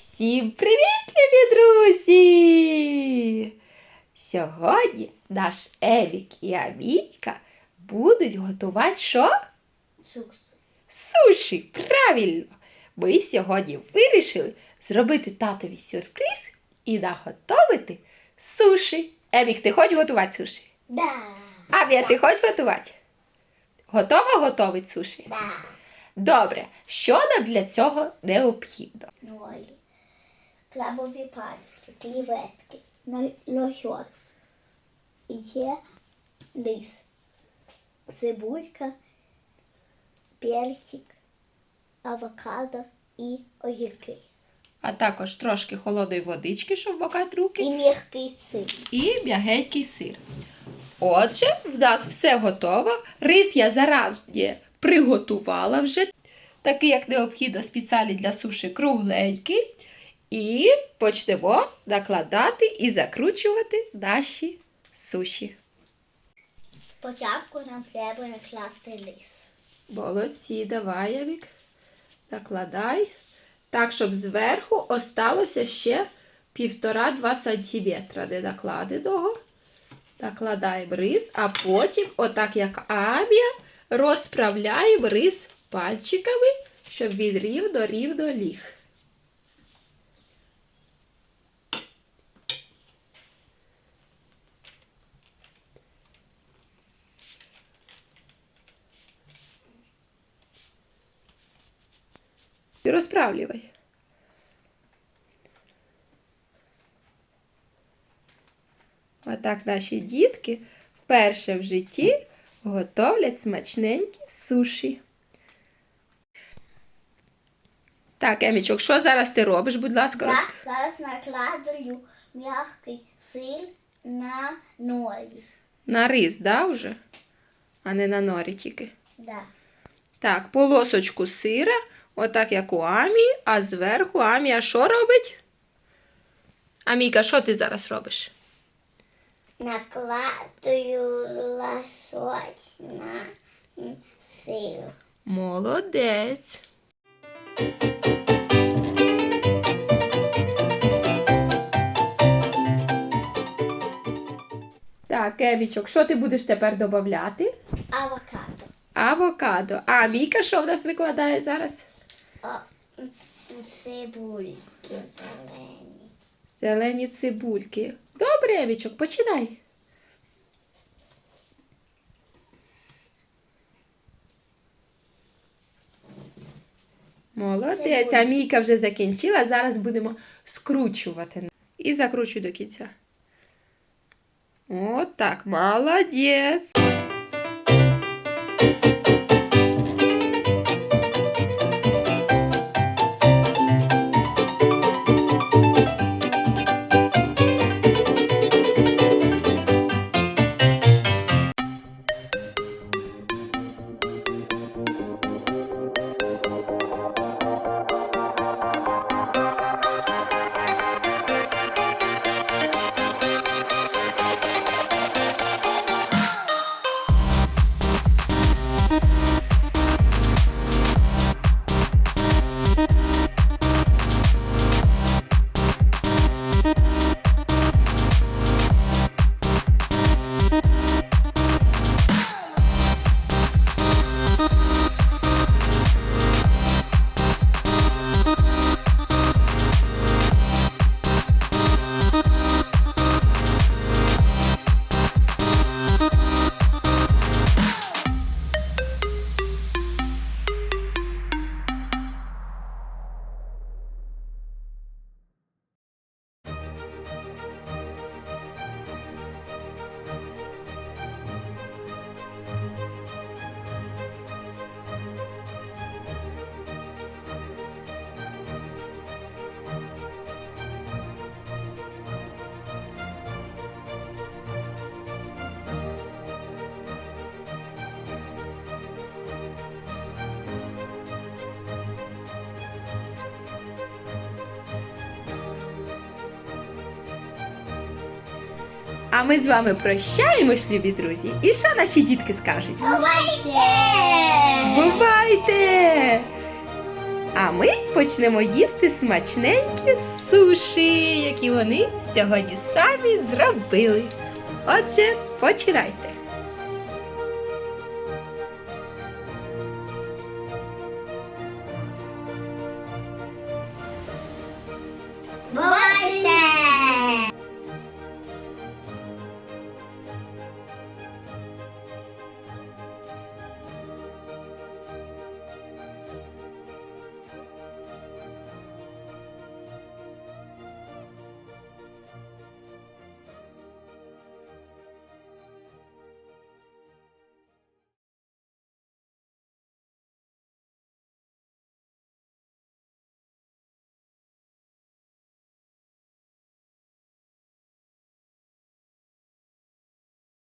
Всім привіт, любі друзі! Сьогодні наш Евік і Амійка будуть готувати що? Цукс. Суші. Правильно! Ми сьогодні вирішили зробити татові сюрприз і наготовити суші. Евік, ти хочеш готувати суші? Да. Амія, ти хочеш готувати? Готова готувати суші? Да. Добре, що нам для цього необхідно? Ноль. Крабові пальчики, креветки, но- лосось. Є рис, цибулька, перчик, авокадо і огірки. А також трошки холодної водички, щоб макати руки. І м'який сир. і м'ягенький сир. Отже, в нас все готово. Рис я зарані приготувала вже, такий, як необхідно, спеціальний для суші кругленький. І почнемо накладати і закручувати наші суші. Спочатку нам треба накласти рис. Молодці, давай, Явік. Накладай. Так, щоб зверху осталося ще півтора-два сантиметра не накладеного. Накладаємо рис, а потім, отак як амія, розправляємо рис пальчиками, щоб він рівно-рівно ліг. Розправлювай. Отак наші дітки вперше в житті готовлять смачненькі суші. Так, Емічок, що зараз ти робиш, будь ласка, Я роз... зараз накладаю м'який сир на нолі. на рис, да, вже? А не на норі тільки. Да. Так, полосочку сира, отак як у Амі, а зверху Амія що робить? Амійка, що ти зараз робиш? Накладую лосось на сир. Молодець. Так, Евічок, що ти будеш тепер додати? Авокадо. Авокадо. А Міка що в нас викладає зараз? Цибульки зелені. Зелені цибульки. Добре, Евічок, починай. Молодець, а Мійка вже закінчила. Зараз будемо скручувати. І закручуй до кінця. Отак, молодець. А ми з вами прощаємось, любі друзі. І що наші дітки скажуть? Бувайте! Бувайте! А ми почнемо їсти смачненькі суші, які вони сьогодні самі зробили. Отже, починайте!